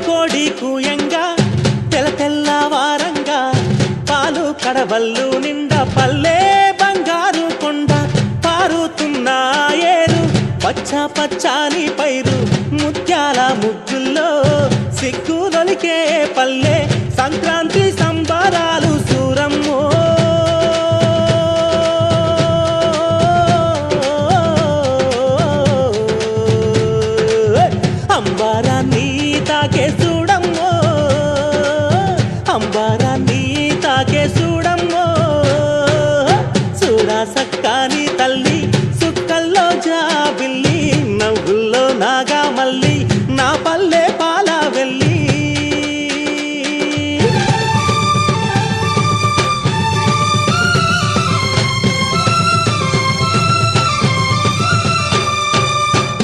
కోడి కూయంగా తెల తెల్ల వారంగా పాలు కడవల్లు నిండా పల్లె బంగారు కొండ పారుతున్నాయేరు పచ్చ పచ్చాని పైరు ముత్యాల ముగ్గుల్లో సిగ్గులొలికే పల్లె నీ తల్లి సుక్కల్లో జాబిల్లి నవ్వుల్లో నాగా మళ్ళీ నా పల్లె పా